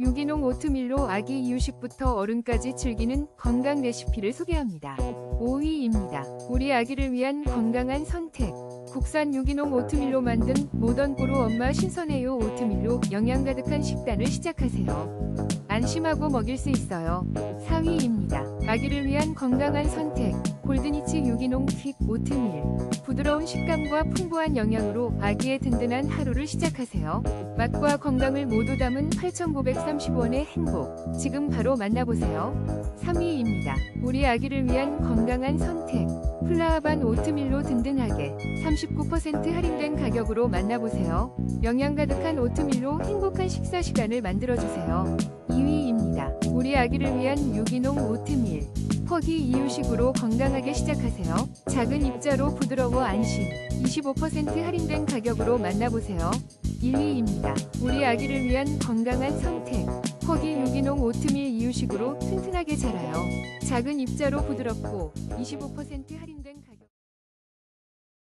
유기농 오트밀로 아기 이유식부터 어른까지 즐기는 건강 레시피를 소개합니다. 5위입니다. 우리 아기를 위한 건강한 선택. 국산 유기농 오트밀로 만든 모던 보로 엄마 신선해요 오트밀로 영양 가득한 식단을 시작하세요. 안심하고 먹일 수 있어요. 4위입니다. 아기를 위한 건강한 선택. 골드니치 유기농 킥 오트밀. 부드러운 식감과 풍부한 영양으로 아기의 든든한 하루를 시작하세요. 맛과 건강을 모두 담은 8,930원의 행복. 지금 바로 만나보세요. 3위입니다. 우리 아기를 위한 건강한 선택. 플라하반 오트밀로 든든하게 39% 할인된 가격으로 만나보세요. 영양 가득한 오트밀로 행복한 식사 시간을 만들어주세요. 2위입니다. 우리 아기를 위한 유기농 오트밀. 퍼기 이유식으로 건강하게 시작하세요. 작은 입자로 부드러워 안심. 25% 할인된 가격으로 만나보세요. 1위입니다. 우리 아기를 위한 건강한 선택. 퍼기 유기농 오트밀 이유식으로 튼튼하게 자라요. 작은 입자로 부드럽고 25%